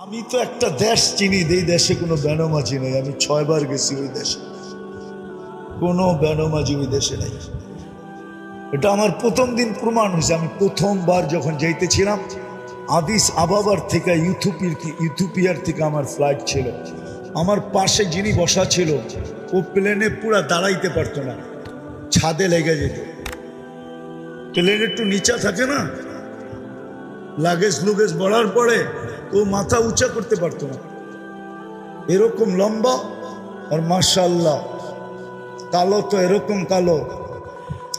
আমি তো একটা দেশ চিনি এই দেশে কোনো বেনমাজি নেই। আমি ছয়বার গেছি ওই দেশে। কোনো বেনমাজি ওই দেশে নেই। এটা আমার প্রথম দিন প্রমাণ হয়েছে। আমি প্রথমবার যখন যাইতেছিলাম, আদিস আবাবার থেকে, ইউথুপির ইউথুপিয়ার থেকে আমার ফ্লাইট ছিল। আমার পাশে যিনি বসা ছিল, ও প্লেনে পুরা দাঁড়াইতে পারতো না। ছাদে লেগে যেত। প্লেন একটু নিচা থাকে না? লাগেজ লুগেজ বড়ার পরে তো মাথা উঁচা করতে পারতো না। এরকম লম্বা আর মার্শাল্লাহ কালো তো এরকম কালো।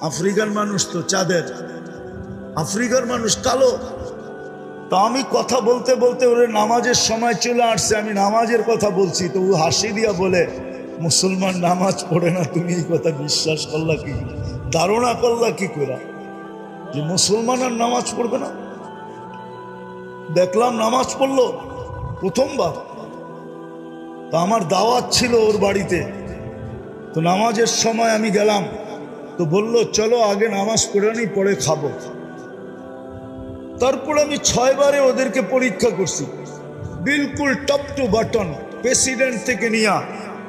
আফ্রিকার মানুষ তো চাঁদের। আফ্রিকার মানুষ কালো। তো আমি কথা বলতে বলতে ওরে নামাজের সময় চলে আসছে, আমি নামাজের কথা বলছি, তো ও হাসি দিয়া বলে, মুসলমান নামাজ পড়ে না, তুমি এই কথা বিশ্বাস করলা কি? ধারণা করলা কি করে যে মুসলমান আর নামাজ পড়বে না? দেখলাম নামাজ পড়ল প্রথমবার। তো আমার দাওয়াত ছিল ওর বাড়িতে। তো নামাজের সময় আমি গেলাম। তো বলল, চলো আগে নামাজ পড়ে নি পরে খাব। তারপর আমি ছয়বারে ওদেরকে পরীক্ষা করছি। বিলকুল টপ টু বাটন, প্রেসিডেন্ট থেকে নিয়া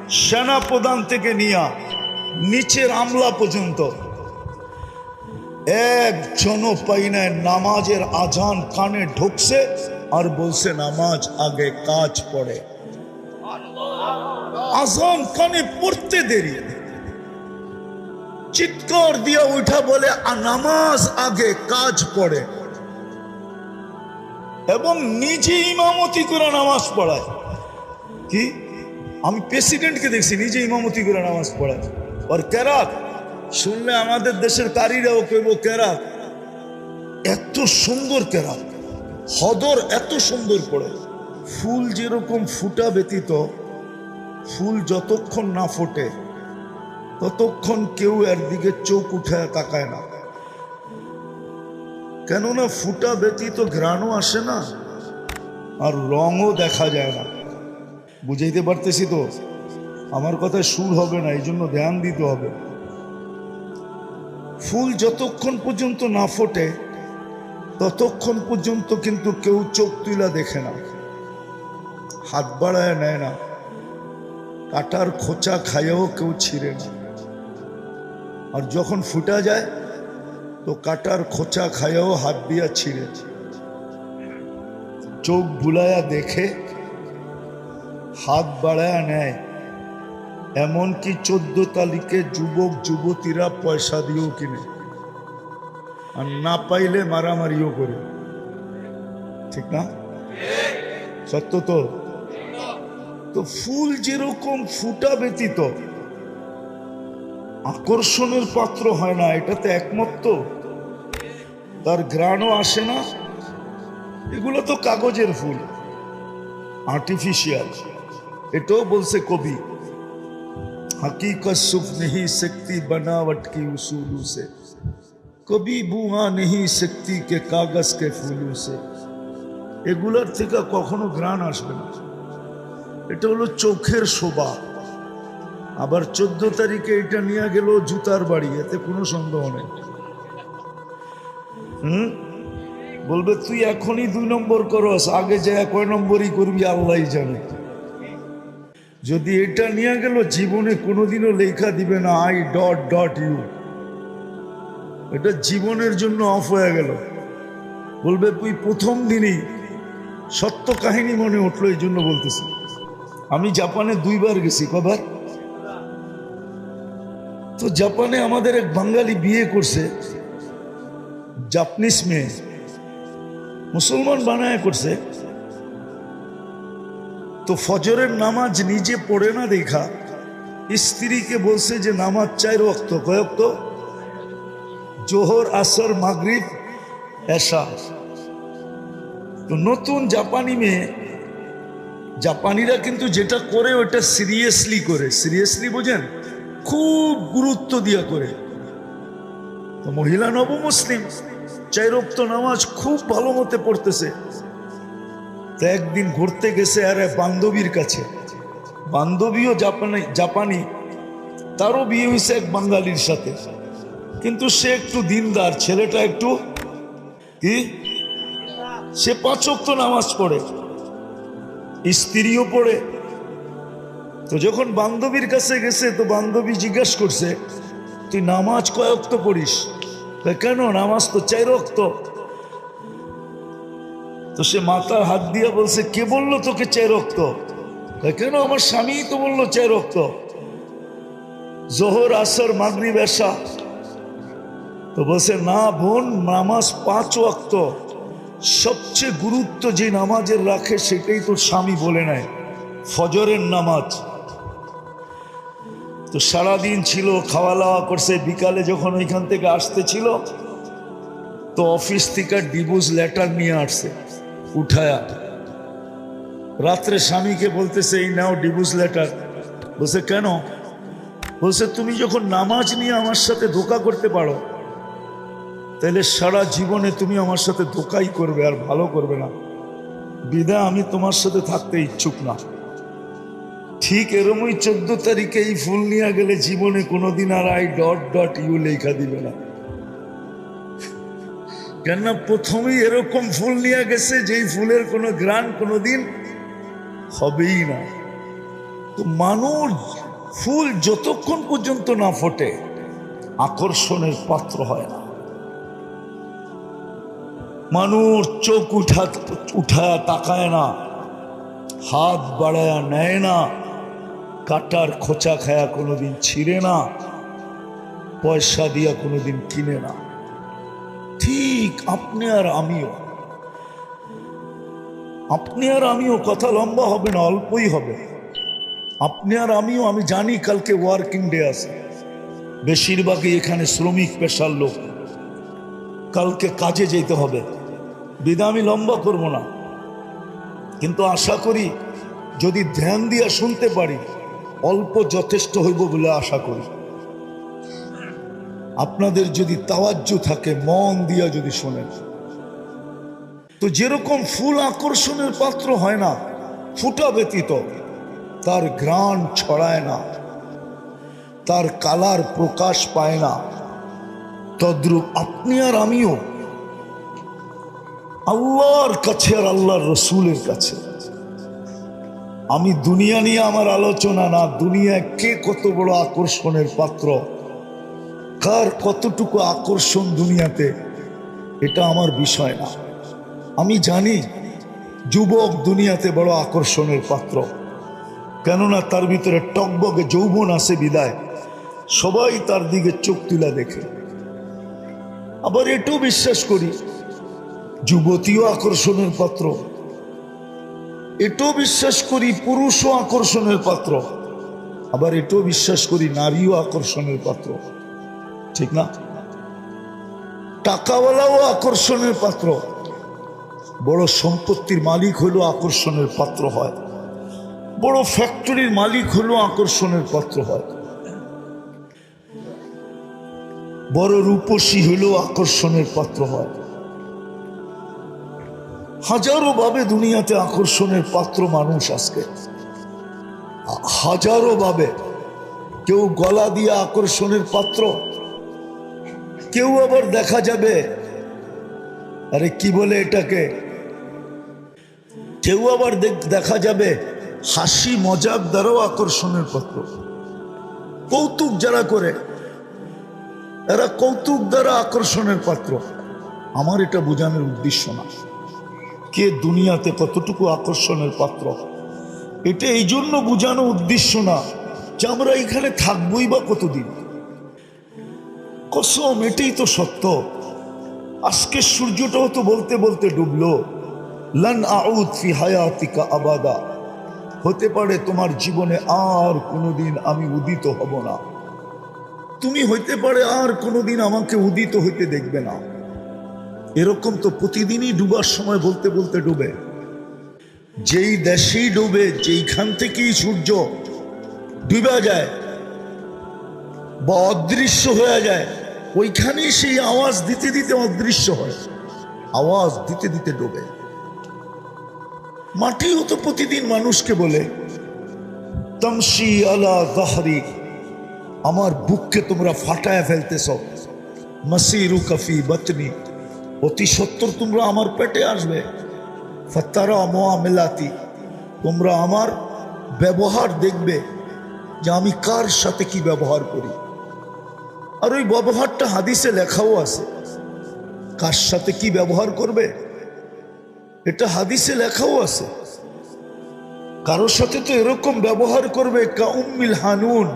সেনা প্রধান থেকে নিয়া, নিচের আমলা পর্যন্ত। একজনও পাই নাই নামাজের আজান কানে ঢুকছে আর বলছে নামাজ আগে কাজ পড়ে। আজান কানে পড়তে দেরি। চিৎকার দিয়া উঠা বলে "আ, নামাজ আগে কাজ পড়ে। এবং নিজে ইমামতি করে নামাজ পড়ায়। কি? আমি প্রেসিডেন্টকে দেখছি নিজে ইমামতি করে নামাজ পড়ায়। আর কেরাত শুনলে আমাদের দেশের কারীরাও কইব কেরাত এত সুন্দর কেরাত হদর এত সুন্দর পড়ে। ফুল যেরকম ফুটা ব্যতীত, ফুল যতক্ষণ না ফোটে, ততক্ষণ কেউ এর দিকে চোখ উঠায় তাকায় না। কেননা ফুটা ব্যতীত ঘ্রাণও আসে না, আর রঙও দেখা যায় না। বুঝাইতে পারতেছি তো? আমার কথায় সুর হবে না এই জন্য ধ্যান দিতে হবে। ফুল যতক্ষণ পর্যন্ত না ফোটে, ততক্ষণ পর্যন্ত কিন্তু কেউ চোখ তুলা দেখে না। হাত বাড়ায় নেয় না। কাটার খোঁচা খাইয়েও কেউ ছিঁড়ে না। আর যখন ফুটা যায়, তো কাটার খোঁচা খাইয়েও হাত দিয়া ছিঁড়ে। চোখ বুলায়া দেখে, হাত বাড়ায়া নেয়। এমনকি চোদ্দ তারিখে যুবক, যুবতীরা পয়সা দিয়েও কিনে। আর না পাইলে মারামারিও করে। ঠিক না? সত্য তো? তো ফুল যেরকম ফুটা ব্যতীত, আকর্ষণের পাত্র হয় না এটাতে একমত তো তার ঘ্রাণও আসে না। এগুলো তো কাগজের ফুল। আর্টিফিশিয়াল এটাও বলছে কবি। हकीकत सुख नहीं सकती बनावट की उसूलों से कभी बुआ नहीं सकती के कागज के फूलों से এগুলার থেকে কখনো গ্রাণ আসবে না এটা হলো চোখের শোভা আবার চোদ্দ তারিখে এটা নিয়ে গেল জুতার বাড়ি এতে কোনো সন্দেহ নেই হুম বলবে তুই এখনই দুই নম্বর করস আগে যায় কয় নম্বরই করবি আল্লাহ জানে যদি এটা নিয়ে গেল, জীবনে কোনোদিনও লেখা দিবে না আই ডট ডট ইউ এটা জীবনের জন্য অফ হয়ে গেল। বলবে, তুই প্রথম দিনই সত্য কাহিনী মনে উঠল এই জন্য বলতেছি। আমি জাপানে দুইবার গেছি, কবার? তো জাপানে আমাদের এক বাঙালি বিয়ে করছে জাপানিস মেয়ে। মুসলমান বানায় করছে। তো ফজরের নামাজ নিজে পড়ে না দেখা। স্ত্রীকে বলছে যে, নামাজ চাই রক্ত, কয়েক তো? জোহর, আসর, মাগরিব এসা তো নতুন জাপানি মেয়ে, জাপানিরা কিন্তু যেটা করে ওটা সিরিয়াসলি করে। সিরিয়াসলি বোঝেন? খুব গুরুত্ব দিয়া করে। মহিলা নবমুসলিম, চাই রক্ত নামাজ খুব ভালো মতে পড়তেছে। তো একদিন ঘুরতে গেছে আর বান্ধবীর কাছে। বান্ধবীও জাপানি জাপানি, তারও বিয়ে হয়েছে এক বাঙালির সাথে। কিন্তু সে একটু দিনদার, ছেলেটা একটু কি? সে পাঁচক তো নামাজ পড়ে, স্ত্রীও পড়ে। তো যখন বান্ধবীর কাছে গেছে, তো বান্ধবী জিজ্ঞাসা করছে, তুই নামাজ কয়ক্ত পড়িস? কেন? নামাজ তো চাই রক্ত তো সে মাথার হাত দিয়ে বলছে, কে বলল তোকে চাই রক্ত? কেন? আমার স্বামী তো বলল চাই রক্ত। জোহর, আসর, মাগরিব এসা তো বলছে, না বোন, নামাজ পাঁচ ওয়াক্ত। সবচেয়ে গুরুত্ব যে নামাজের রাখে সেটাই তোর স্বামী বলে নেয়, ফজরের নামাজ। তো সারাদিন ছিল খাওয়া দাওয়া করছে, বিকালে যখন ওইখান থেকে আসতেছিল, তো অফিস থেকে ডিভোর্স লেটার নিয়ে আসছে। উঠায়া। রাত্রে স্বামীকে বলতেছে, এই নাও ডিভোর্স লেটার বলছে, কেন? বলছে, তুমি যখন নামাজ নিয়ে আমার সাথে ধোকা করতে পারো, তাহলে সারা জীবনে তুমি আমার সাথে ধোকাই করবে আর ভালো করবে না। বিদা, আমি তোমার সাথে থাকতে ইচ্ছুক না। ঠিক এরমই চোদ্দ তারিখে এই ফুল নিয়ে গেলে জীবনে কোনোদিন আর আই ডট ডট ইউ লেখা দিবে না। কেননা প্রথমেই এরকম ফুল নিয়ে গেছে, যেই ফুলের কোনো গ্রান কোনোদিন হবেই না। তো মানুষ ফুল যতক্ষণ পর্যন্ত না ফোটে, আকর্ষণের পাত্র হয় না। মানুষ চোখ উঠা উঠায় তাকায় না, হাত বাড়ায়া নেয় না, কাটার খোঁচা খায়া কোনোদিন ছিঁড়ে না, পয়সা দিয়া কোনোদিন কিনে না। ঠিক আপনি আর আমিও। আপনি আর আমিও কথা লম্বা হবে না, অল্পই হবে। আপনি আর আমিও, আমি জানি কালকে ওয়ার্কিং ডে আছে। বেশিরভাগই এখানে শ্রমিক পেশার লোক। কালকে কাজে যেতে হবে। বিদা আমি লম্বা করব না। কিন্তু আশা করি, যদি ধ্যান দিয়া শুনতে পারি, অল্প যথেষ্ট হইব বলে আশা করি। আপনাদের যদি তাওয়াজ্জু থাকে, মন দিয়া যদি শোনেন। তো যেরকম ফুল আকর্ষণের পাত্র হয় না, ফুটা ব্যতীত, তার গ্রাণ ছড়ায় না, তার কালার প্রকাশ পায় না, তদ্রুপ আপনি আর আমিও আল্লাহর কাছে আর আল্লাহর রসুলের কাছে। আমি দুনিয়া নিয়ে আমার আলোচনা না, দুনিয়ায় কে কত বড় আকর্ষণের পাত্র? কার কতটুকু আকর্ষণ দুনিয়াতে, এটা আমার বিষয় না। আমি জানি যুবক দুনিয়াতে বড় আকর্ষণের পাত্র। কেননা তার ভিতরে টকবগে যৌবন আছে বিদায়। সবাই তার দিকে চোখ তুলা দেখে। আবার এটাও বিশ্বাস করি, যুবতীও আকর্ষণের পাত্র। এটাও বিশ্বাস করি পুরুষও আকর্ষণের পাত্র। আবার এটাও বিশ্বাস করি নারীও আকর্ষণের পাত্র। ঠিক না? টাকাওয়ালাও আকর্ষণের পাত্র। বড় সম্পত্তির মালিক হলেও আকর্ষণের পাত্র হয়। বড় ফ্যাক্টরির মালিক হলেও আকর্ষণের পাত্র হয়। বড় রূপসী হলেও আকর্ষণের পাত্র হয়। হাজারো ভাবে দুনিয়াতে আকর্ষণের পাত্র মানুষ আজকে। হাজারো ভাবে কেউ গলা দিয়ে আকর্ষণের পাত্র কেউ আবার দেখা যাবে? আরে কি বলে এটাকে? কেউ আবার দেখ- যাবে? হাসি মজাক দ্বারাও আকর্ষণের পাত্র। কৌতুক যারা করে, এরা কৌতুক দ্বারা আকর্ষণের পাত্র। আমার এটা বোঝানোর উদ্দেশ্য না। কে দুনিয়াতে কতটুকু আকর্ষণের পাত্র? এটা এই জন্য বোঝানো উদ্দেশ্য না যে আমরা এখানে থাকবোই বা কতদিন। কসম, এটাই তো সত্য। আজকে সূর্যটাও তো বলতে বলতে ডুবলো। লন আউদ ফি হায়াতিকা আবাদা। হতে পারে তোমার জীবনে আর কোনোদিন আমি উদিত হব না। তুমি হইতে পারে আর কোনোদিন আমাকে উদিত হইতে দেখবে না। এরকম তো প্রতিদিনই ডুবার সময় বলতে বলতে ডুবে। যেই দেশেই ডুবে, যেইখান থেকেই সূর্য ডুবে যায়, বা অদৃশ্য হয়ে যায় ওইখানেই সেই আওয়াজ দিতে দিতে অদৃশ্য হয়। আওয়াজ দিতে দিতে ডোবে। মাটিও তো প্রতিদিন মানুষকে বলে তমসি আলা দহরি আমার বুককে তোমরা ফাটায় ফেলতেছ। মাসিরু কফি বতনি, অতি সত্তর তোমরা আমার পেটে আসবে। ফতারা মোয়া মেলাতি তোমরা আমার ব্যবহার দেখবে যে আমি কার সাথে কি ব্যবহার করি? আর ওই ব্যবহারটা হাদিসে লেখাও আছে। কার সাথে কি ব্যবহার করবে? এটা হাদিসে লেখাও আছে। কারোর সাথে তো এরকম ব্যবহার করবে কাউমিল হানুন,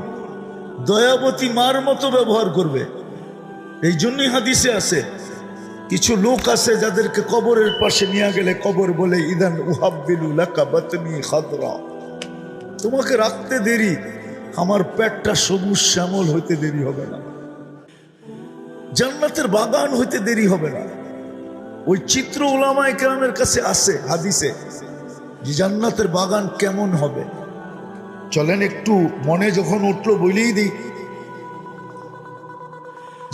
দয়াবতী মার মতো ব্যবহার করবে। এই জন্যই হাদিসে আছে, কিছু লোক আছে যাদেরকে কবরের পাশে নিয়ে গেলে কবর বলে, ইদান খাদরা। তোমাকে রাখতে দেরি, আমার পেটটা সবুজ শ্যামল হইতে দেরি হবে না। জান্নাতের বাগান হইতে দেরি হবে না। ওই চিত্র ওলামায় কেরামের কাছে আছে হাদিসে, যে জান্নাতের বাগান কেমন হবে। চলেন একটু মনে যখন উঠল বলেই দিই।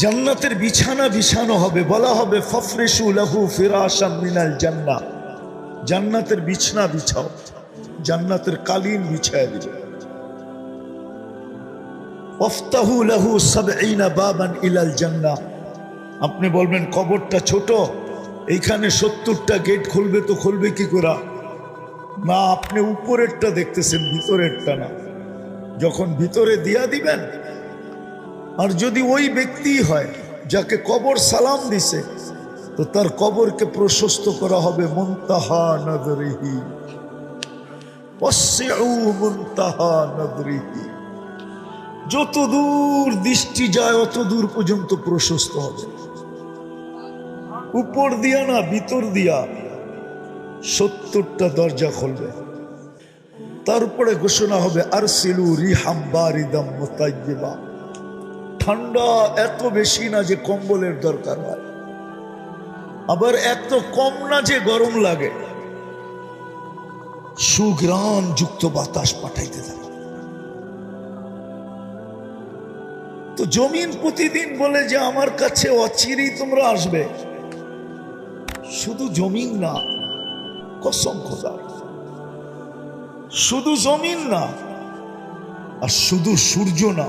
জান্নাতের বিছানা বিছানো হবে, বলা হবে, ফফরেশু লাহু ফিরাশাম মিনাল জান্না জান্নাতের বিছানা বিছাও, জান্নাতের কালীন বিছায় দিবে ওফতাহু লাহু সাবঈনা বাবান ইলাল জান্নাহ। আপনি বলবেন, কবরটা ছোট, এইখানে সত্তরটা গেট খুলবে তো খুলবে কি করে? না, আপনি উপরেরটা দেখতেছেন, ভিতরেরটা না। যখন ভিতরে দিয়া দিবেন, আর যদি ওই ব্যক্তি হয়, যাকে কবর সালাম দিছে, তো তার কবরকে প্রশস্ত করা হবে, মুনতাহা নদরিহি। যত দূর দৃষ্টি যায় অত দূর পর্যন্ত প্রশস্ত হবে। উপর দিয়া না ভিতর দিয়া সত্তরটা দরজা খুলবে। তারপরে ঘোষণা হবে আর সিলু রিহাম বারিদাম মোতাইবা ঠান্ডা এত বেশি না যে কম্বলের দরকার হয়। আবার এত কম না যে গরম লাগে। সুগ্রাম যুক্ত বাতাস পাঠাইতে থাকে। তো জমিন প্রতিদিন বলে যে, আমার কাছে অচিরেই তোমরা আসবে। শুধু জমিন না, কসম খোদা। শুধু জমিন না, আর শুধু সূর্য না,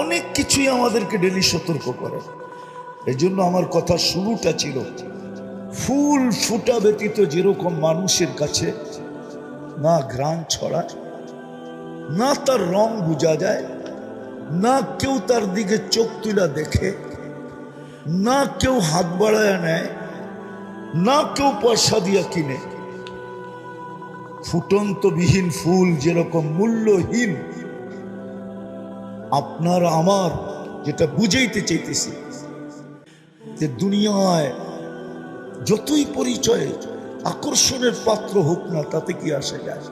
অনেক কিছুই আমাদেরকে ডেলি সতর্ক করে। এই জন্য আমার কথা শুরুটা ছিল, ফুল ফুটা ব্যতীত যেরকম মানুষের কাছে না ঘ্রাণ ছড়ায়, না তার রং বোঝা যায়, না কেউ তার দিকে চোখ তুলা দেখে, না কেউ হাত বাড়ায় নেয় না কেউ পয়সা দিয়া কিনে। ফুটন্তবিহীন ফুল যেরকম মূল্যহীন। আপনার আমার যেটা বুঝাইতে চাইতেছি, যে দুনিয়ায় যতই পরিচয় আকর্ষণের পাত্র হোক না, তাতে কি আসে যায়?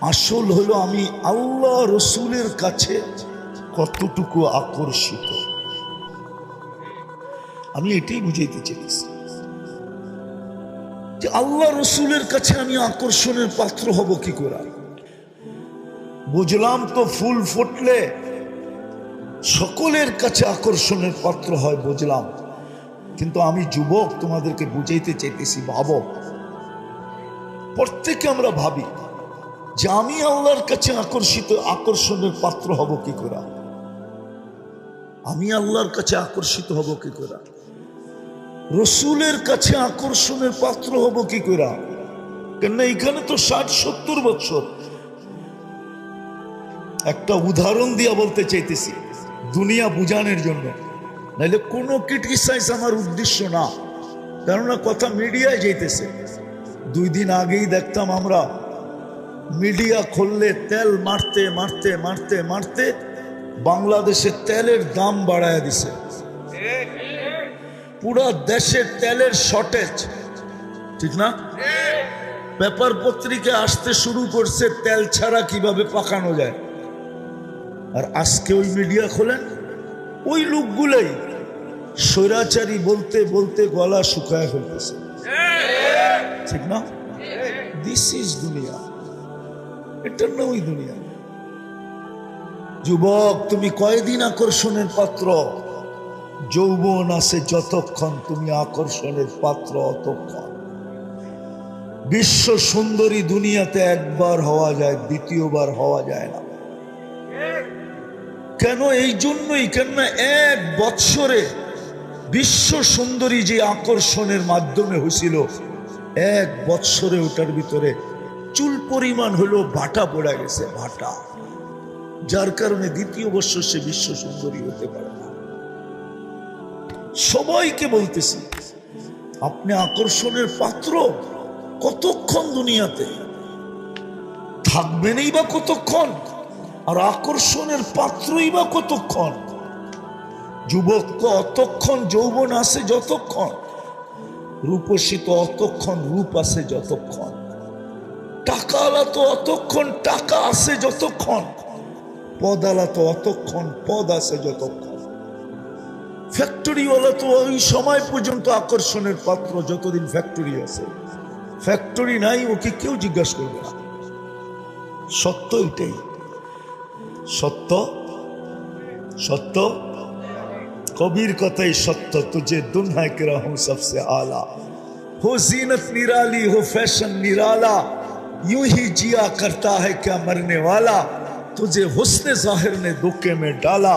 আসল হলো আমি আল্লাহ রসুলের কাছে কতটুকু আকর্ষিত। আমি এটাই বুঝাইতে চেয়েছি যে আল্লাহ রসুলের কাছে আমি আকর্ষণের পাত্র হব কি করে? বুঝলাম তো ফুল ফুটলে সকলের কাছে আকর্ষণের পাত্র হয়, বুঝলাম। কিন্তু আমি যুবক, তোমাদেরকে বুঝাইতে চাইতেছি, ভাব। প্রত্যেকে আমরা ভাবি যে আমি আল্লাহর কাছে আকর্ষিত, আকর্ষণের পাত্র হব কি করে? আমি আল্লাহর কাছে আকর্ষিত হব কি করে? রসুলের কাছে আকর্ষণের পাত্র হব কি করে কেননা এখানে তো ষাট, সত্তর বছর একটা উদাহরণ দিয়া বলতে চাইতেছি, দুনিয়া বুঝানোর জন্য। নাইলে কোনো ক্রিটিসাইজ আমার উদ্দেশ্য না। কেননা কথা মিডিয়ায় যাইতেছে। দুই দিন আগেই দেখতাম আমরা, মিডিয়া খুললে তেল মারতে মারতে মারতে মারতে বাংলাদেশে তেলের দাম বাড়ায় দিছে। পুরা দেশে তেলের শর্টেজ ঠিক না? পেপার পত্রিকা আসতে শুরু করছে, তেল ছাড়া কীভাবে পাকানো যায়? আর আজকে ওই মিডিয়া খোলেন? ওই লোকগুলোই স্বৈরাচারী বলতে বলতে গলা শুকায় ফেলতেছে। ঠিক না? দিস ইজ দুনিয়া। এটা না ওই দুনিয়া। যুবক, তুমি কয়দিন আকর্ষণের পাত্র? যৌবন আছে যতক্ষণ তুমি আকর্ষণের পাত্র অতক্ষণ। বিশ্ব সুন্দরী দুনিয়াতে একবার হওয়া যায়, দ্বিতীয়বার হওয়া যায় না। কেন এই জন্যই? কেননা এক বৎসরে বিশ্ব সুন্দরী যে আকর্ষণের মাধ্যমে হয়েছিল, এক বৎসরে ওটার ভিতরে চুল পরিমাণ হলো ভাটা পড়ে গেছে, ভাটা। যার কারণে দ্বিতীয় বর্ষ সে বিশ্ব সুন্দরী হতে পারে না। সবাইকে বলতেছি, আপনি আকর্ষণের পাত্র কতক্ষণ দুনিয়াতে? থাকবেনই বা কতক্ষণ? আর আকর্ষণের পাত্রই বা কতক্ষণ? যুবক তো অতক্ষণ, যৌবন আছে যতক্ষণ? রূপসী তো অতক্ষণ, রূপ আছে যতক্ষণ? টাকাওয়ালা তো অতক্ষণ, টাকা আছে যতক্ষণ? পদালা তো অতক্ষণ, পদ আছে যতক্ষণ? ফ্যাক্টরিওয়ালা তো ওই সময় পর্যন্ত আকর্ষণের পাত্র যতদিন ফ্যাক্টরি আছে ফ্যাক্টরি নাই ওকে কেউ জিজ্ঞাসা করবে না সত্য এটাই সত্য সত্য কবির কথাই সত্য तुझे दुन्हा के रहूं सबसे आला हो जीनत निराली हो फैशन निराला यूं ही जिया करता है क्या मरने वाला तुझे हुस्न जाहिर ने धोखे में डाला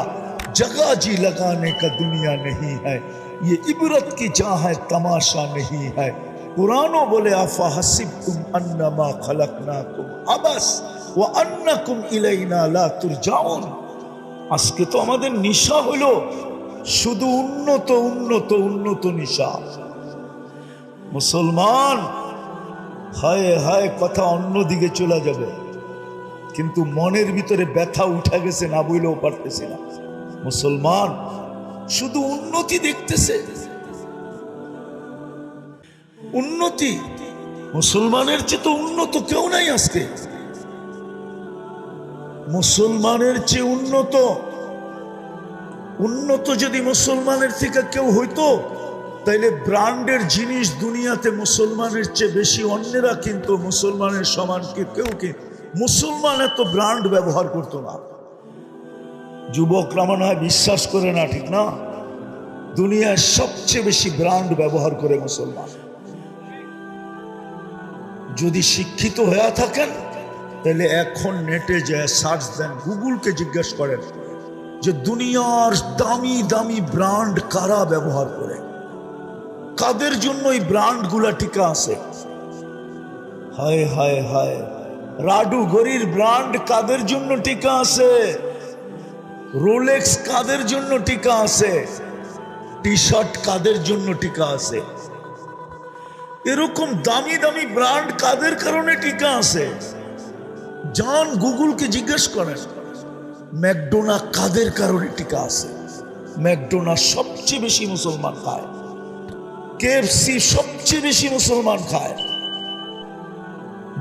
जगह जी लगाने का दुनिया नहीं है ये इबरत की जहाँ है तमाशा नहीं है कुरानो बोले आफा हसिब तुम अन्नमा खलकना तुम अबस व अन्नकुम इलाइना ला तुरजाउन আজকে তো আমাদের নিশা হলো শুধু উন্নত উন্নত উন্নত নিশা মুসলমান হায় হায় কথা অন্যদিকে চলে যাবে কিন্তু মনের ভিতরে ব্যথা উঠা গেছে না বইলেও পারতেছি না মুসলমান শুধু উন্নতি দেখতেছে। উন্নতি, মুসলমানের চেয়ে তো উন্নত কেউ নাই আজকে। মুসলমানের চেয়ে উন্নত উন্নত যদি মুসলমানের থেকে কেউ হইতো, তাইলে ব্রান্ডের জিনিস দুনিয়াতে মুসলমানের চেয়ে বেশি অন্যেরা কিন্তু, মুসলমানের সমানকে কেউ কে মুসলমান এত ব্র্যান্ড ব্যবহার করতো না। যুবকরা মনে হয় বিশ্বাস করে না, ঠিক না? দুনিয়ায় সবচেয়ে বেশি ব্রান্ড ব্যবহার করে মুসলমান। যদি শিক্ষিত হয়ে থাকেন, তাহলে এখন নেটে যায় সার্চ দেন, গুগলকে জিজ্ঞেস করেন যে দুনিয়ার দামি দামি ব্রান্ড কারা ব্যবহার করে? কাদের জন্য এই ব্র্যান্ডগুলা টিকা আছে? হায় হায় হায়। রাডু গরির ব্র্যান্ড কাদের জন্য টিকা আছে? রোলেক্স কাদের জন্য টিকা আছে? টি শার্ট কাদের জন্য টিকা আছে? এরকম দামি দামি ব্র্যান্ড কাদের কারণে টিকা আছে? যান গুগলকে জিজ্ঞেস করেন, ম্যাকডোনা কাদের কারণে টিকা আছে? ম্যাকডোনা সবচেয়ে বেশি মুসলমান খায়। কেএফসি সবচেয়ে বেশি মুসলমান খায়।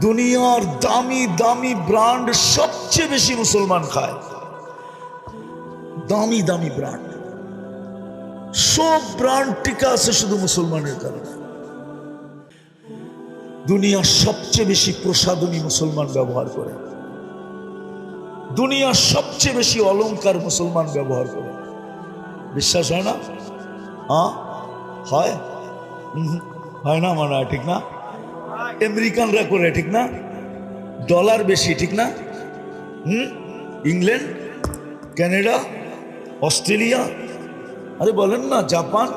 দুনিয়ার দামি দামি ব্র্যান্ড সবচেয়ে বেশি মুসলমান খায়। দামি দামি ব্র্যান্ড সব ব্র্যান্ড টিকা আছে শুধু মুসলমানের কারণে। দুনিয়ার সবচেয়ে বেশি প্রসাদনী মুসলমান ব্যবহার করে। দুনিয়ার সবচেয়ে বেশি অলংকার মুসলমান ব্যবহার করে। বিশ্বাস হয় না? হ্যাঁ? হয় না মনে ঠিক না? আমেরিকানরা করে, ঠিক না? ডলার বেশি, ঠিক না? হুম? ইংল্যান্ড? কানাডা? অস্ট্রেলিয়া? আরে বলেন না, জাপান,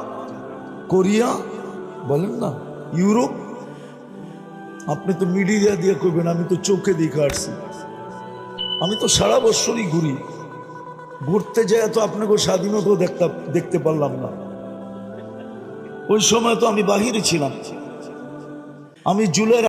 কোরিয়া, বলেন না, ইউরোপ? আপনি তো মিডিয়া দিয়ে করবেন, আমি তো চোখে দেখে আসছি। আমি তো সারা বছরই ঘুরি। ঘুরতে যায় তো আপনাকে স্বাধীনতাও দেখতে দেখতে পারলাম না। ওই সময় তো আমি বাহিরে ছিলাম। আমি জুলাই